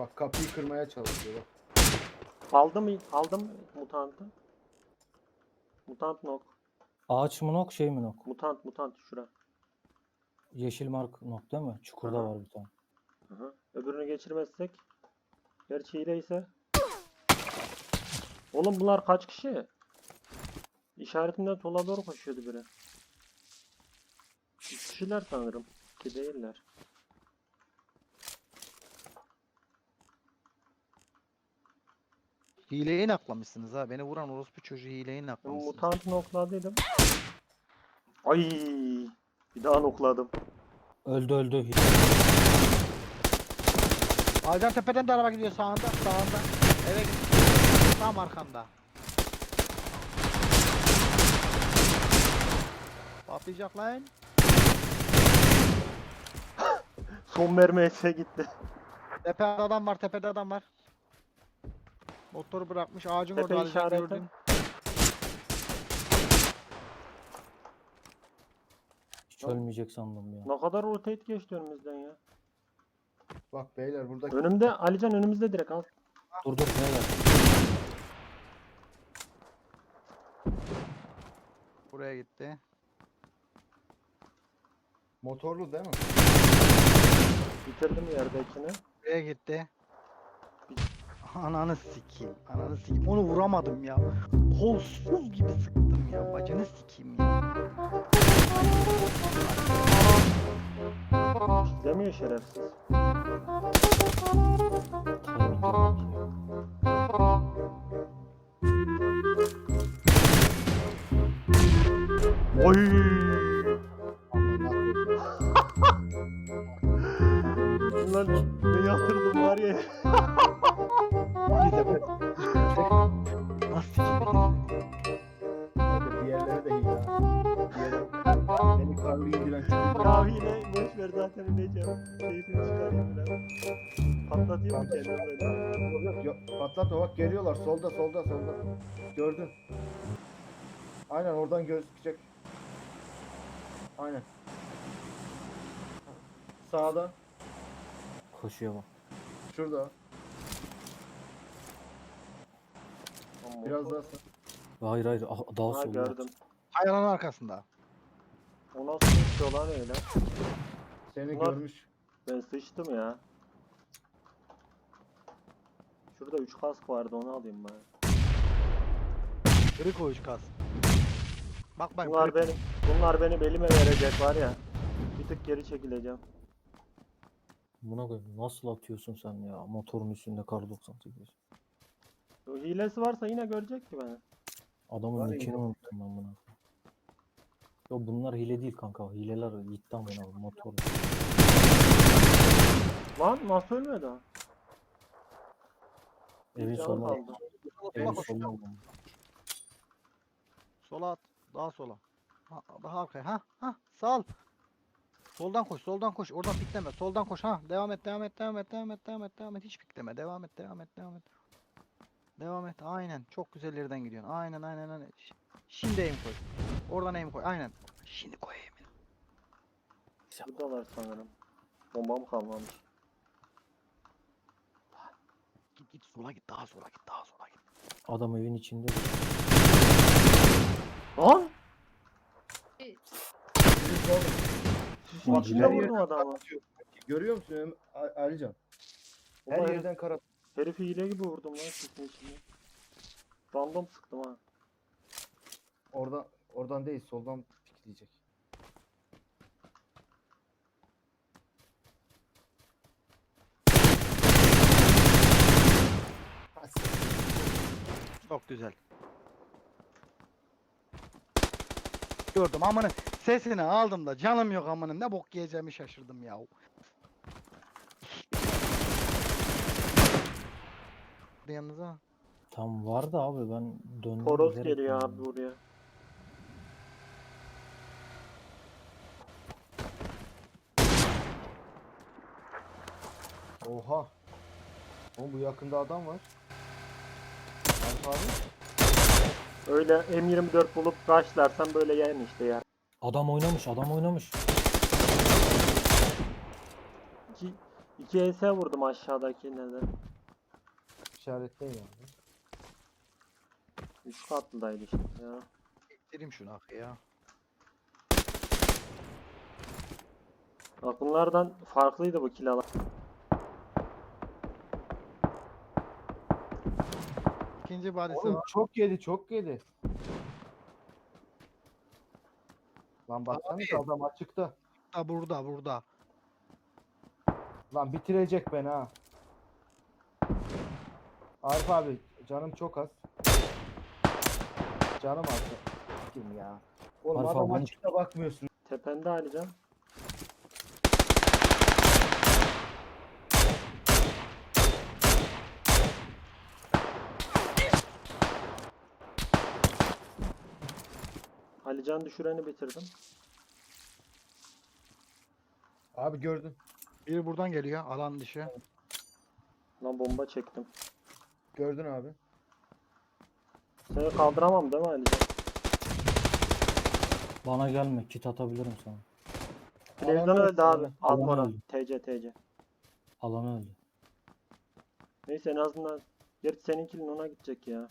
Bak kapıyı kırmaya çalışıyor bak. Aldım mı? Aldım mutantı. Mutant nok. Ağaç mı nok şey mi nok? Mutant mutant şura. Yeşil mark nok değil mi? Çukurda Aha. var bir tane. Aha. Öbürünü geçirmezsek. Gerçi hileyse. Oğlum bunlar kaç kişi? İşaretinden sola doğru koşuyordu biri. Üç kişiler sanırım. Ki değiller. Hileyi naklamışsınız ha. Beni vuran orospu çocuğu hileyi Ben naklamışsınız. mutant nokladıydım. Ay, bir daha nokladım. Öldü öldü. Alcan tepeden de araba gidiyor sağında sağında. Eve git. Tam arkanda. Patlayacak lan. Son mermi ese gitti. Tepede adam var tepede adam var. Motoru bırakmış ağacın Tepe orada Alcan işareti. gördüm. Hiç ölmeyecek sandım ya. Ne kadar rotate geçti önümüzden ya. Bak beyler burada Önümde Alican önümüzde direkt al. Dur dur beyler. Buraya gitti. motorlu değil mi? Bitirdim yerdekini. Buraya gitti. Ananı sikeyim. Ananı sikeyim. Onu vuramadım ya. Kolsuz gibi sıktım ya. Bacını sikeyim ya. Demiyor şerefsiz. Oy! Ne yatırdım var ya. Bize bak. Nasıl sikeyim? Hadi diğerleri de. Diğerleri beni kalbi indiren çocuk. Ya yine boş ver zaten ineceğim. Keyfini çıkarayım biraz. Patlatayım mı kendimi böyle? Yok yok yok. Patlatma bak geliyorlar solda solda solda. Gördün. Aynen oradan gözükecek. Aynen. Sağda. Koşuyor bak. Şurada. Biraz daha sağ. Hayır hayır ah- daha Ha solda. gördüm. Hayranın arkasında. O nasıl sıçıyor lan öyle? Seni Bunlar- görmüş. Ben sıçtım ya. Şurada 3 kask vardı onu alayım ben. Kırık o üç kas. Bak bak. Bunlar kırık. beni, bunlar beni belime verecek var ya. Bir tık geri çekileceğim. Buna koy. Nasıl atıyorsun sen ya? Motorun üstünde kar 98. O hilesi varsa yine görecek ki beni. Adamın Var nickini ya. unuttum ben buna. Yo bunlar hile değil kanka. Hileler gitti amına motor. Lan nasıl ölmedi o? Evin Canı soluna. kaldı. Evin koş. soluna. Sola at. Daha sola. Ha, daha arkaya. Ha ha sağ ol. Soldan koş, soldan koş. Oradan pikleme. Soldan koş. Ha devam et, devam et, devam et, devam et, devam et, devam et. Hiç pikleme. Devam et, devam et, devam et. Devam et. Aynen. Çok güzel yerden gidiyorsun. Aynen, aynen, aynen. Şimdi aim koy. Oradan aim koy. Aynen. Şimdi koy aim'ini. Buradalar sanırım. Bombam kalmamış. Git git sola git. Daha sola git. Daha sola git. Adam evin içinde. Lan! Sisin Lan hile- vurdum adamı. Görüyor musun Ömer- A- Alican? Her yerden kara. herifi hile gibi vurdum lan sisin içinde. Random sıktım ha. Oradan oradan değil soldan pikleyecek. Çok güzel. Gördüm amanın sesini aldım da canım yok amanın ne bok yiyeceğimi şaşırdım ya. Yanınıza. Tam vardı abi ben döndüm. Bilerek geliyor döndüm. abi buraya. Oha. Oğlum bu yakında adam var. Alp abi. Öyle M24 bulup rushlarsan böyle yen işte ya. Adam oynamış adam oynamış. İki, İki ES vurdum aşağıdakine de. İşaretleyin abi. Üç katlıdaydı işte ya. İttireyim şunu akı ya. Bak bunlardan farklıydı bu kill İkinci badisi Oğlum var. çok yedi çok yedi. Lan baksana Abi. adam açıkta. Da burada burada. Lan bitirecek beni ha. Arif abi canım çok az. Canım az. Kim ya? Oğlum Arif adam abi, ben- açıkta bakmıyorsun. Tepende Alican. Alican düşüreni bitirdim. Abi gördün. Biri buradan geliyor alan dışı. Lan bomba çektim. Gördün abi. Seni kaldıramam değil mi Alican? Bana gelme kit atabilirim sana. Televizyon Alanı öldü abi. öldü. Alanı Almora. öldü. TC TC. Alanı öldü. Neyse en azından Gerçi seninkinin ona gidecek ya.